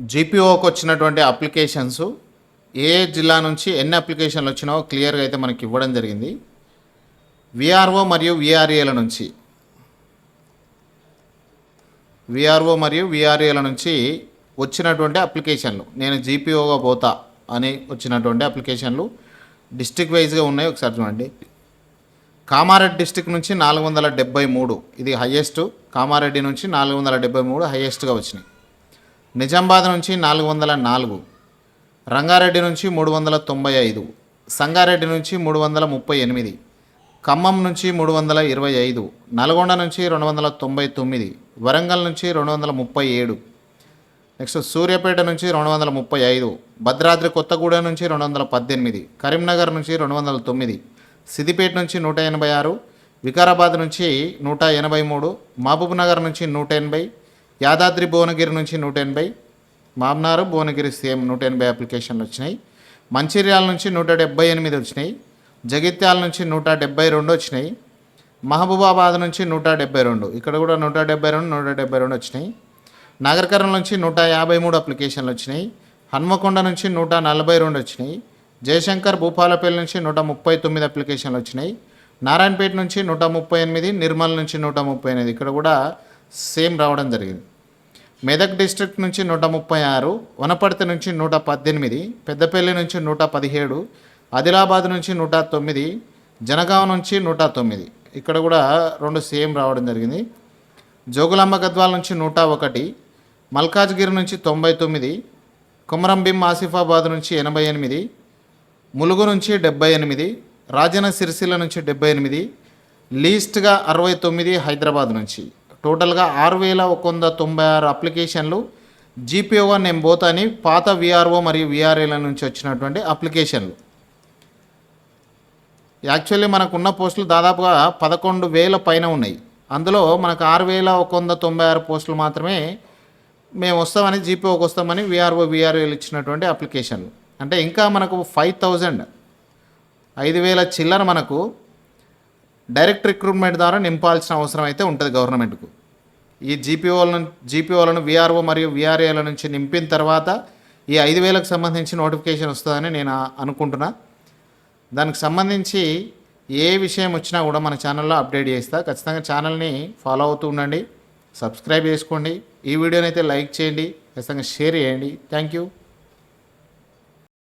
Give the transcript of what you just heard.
జీపీఓకి వచ్చినటువంటి అప్లికేషన్స్ ఏ జిల్లా నుంచి ఎన్ని అప్లికేషన్లు వచ్చినావో క్లియర్గా అయితే మనకి ఇవ్వడం జరిగింది. విఆర్ఓ మరియు విఆర్ఏల నుంచి. విఆర్ఓ మరియు విఆర్ఏల నుంచి వచ్చినటువంటి అప్లికేషన్లు నేను జీపీఓగా పోతా అని వచ్చినటువంటి అప్లికేషన్లు డిస్టిక్ వైజ్గా ఉన్నాయి. ఒకసారి చూడండి. కామారెడ్డి డిస్టిక్ నుంచి నాలుగు వందల డెబ్బై మూడు. ఇది హయ్యెస్ట్ కామారెడ్డి నుంచి నాలుగు వందల డెబ్బై మూడు హయ్యెస్ట్గా వచ్చినాయి. నిజామాబాద్ నుంచి నాలుగు వందల నాలుగు రంగారెడ్డి నుంచి మూడు వందల తొంభై ఐదు సంగారెడ్డి నుంచి మూడు వందల ముప్పై ఎనిమిది ఖమ్మం నుంచి మూడు వందల ఇరవై ఐదు నల్గొండ నుంచి రెండు వందల తొంభై తొమ్మిది వరంగల్ నుంచి రెండు వందల ముప్పై ఏడు నెక్స్ట్ సూర్యాపేట నుంచి రెండు వందల ముప్పై ఐదు భద్రాద్రి కొత్తగూడెం నుంచి రెండు వందల పద్దెనిమిది కరీంనగర్ నుంచి రెండు వందల తొమ్మిది సిద్దిపేట నుంచి నూట ఎనభై ఆరు వికారాబాద్ నుంచి నూట ఎనభై మూడు మహబూబ్ నగర్ నుంచి నూట ఎనభై యాదాద్రి భువనగిరి నుంచి నూట ఎనభై మామ్నారు భువనగిరి సేమ్ నూట ఎనభై అప్లికేషన్లు వచ్చినాయి. మంచిర్యాల నుంచి నూట డెబ్బై ఎనిమిది వచ్చినాయి. జగిత్యాల నుంచి నూట డెబ్బై రెండు వచ్చినాయి. మహబూబాబాద్ నుంచి నూట డెబ్బై రెండు. ఇక్కడ కూడా నూట డెబ్బై రెండు నూట డెబ్బై రెండు వచ్చినాయి. నాగరికరం నుంచి నూట యాభై మూడు అప్లికేషన్లు వచ్చినాయి. హన్మకొండ నుంచి నూట నలభై రెండు వచ్చినాయి. జయశంకర్ భూపాలపల్లి నుంచి నూట ముప్పై తొమ్మిది అప్లికేషన్లు వచ్చినాయి. నారాయణపేట నుంచి నూట ముప్పై ఎనిమిది నిర్మల్ నుంచి నూట ముప్పై ఎనిమిది. ఇక్కడ కూడా సేమ్ రావడం జరిగింది. మెదక్ డిస్ట్రిక్ట్ నుంచి నూట ముప్పై ఆరు వనపర్తి నుంచి నూట పద్దెనిమిది పెద్దపల్లి నుంచి నూట పదిహేడు ఆదిలాబాద్ నుంచి నూట తొమ్మిది జనగాం నుంచి నూట తొమ్మిది. ఇక్కడ కూడా రెండు సేమ్ రావడం జరిగింది. జోగులాంబ గద్వాల నుంచి నూట ఒకటి మల్కాజ్గిరి నుంచి తొంభై తొమ్మిది కుమరంభీం ఆసిఫాబాద్ నుంచి ఎనభై ఎనిమిది ములుగు నుంచి డెబ్బై ఎనిమిది రాజన్న సిరిసిల్ల నుంచి డెబ్బై ఎనిమిది లీస్ట్గా అరవై తొమ్మిది హైదరాబాద్ నుంచి. టోటల్గా ఆరు వేల ఒక వంద తొంభై ఆరు అప్లికేషన్లు జీపీఓగా నేను పోతాని పాత విఆర్ఓ మరియు విఆర్ఏల నుంచి వచ్చినటువంటి అప్లికేషన్లు. యాక్చువల్లీ మనకున్న పోస్టులు దాదాపుగా పదకొండు వేల పైన ఉన్నాయి. అందులో మనకు ఆరు వేల ఒక వంద తొంభై ఆరు పోస్టులు మాత్రమే మేము వస్తామని జీపీఓకి వస్తామని విఆర్ఓ విఆర్ఏలు ఇచ్చినటువంటి అప్లికేషన్లు. అంటే ఇంకా మనకు ఫైవ్ థౌజండ్ ఐదు వేల చిల్లర మనకు డైరెక్ట్ రిక్రూట్మెంట్ ద్వారా నింపాల్సిన అవసరం అయితే ఉంటుంది గవర్నమెంట్కు. ఈ జీపీఓలను జీపీఓలను విఆర్ఓ మరియు విఆర్ఏల నుంచి నింపిన తర్వాత ఈ ఐదు వేలకు సంబంధించి నోటిఫికేషన్ వస్తుందని నేను అనుకుంటున్నా. దానికి సంబంధించి ఏ విషయం వచ్చినా కూడా మన ఛానల్లో అప్డేట్ చేస్తా. ఖచ్చితంగా ఛానల్ని ఫాలో అవుతూ ఉండండి. సబ్స్క్రైబ్ చేసుకోండి. ఈ వీడియోనైతే అయితే లైక్ చేయండి. ఖచ్చితంగా షేర్ చేయండి. Thank you.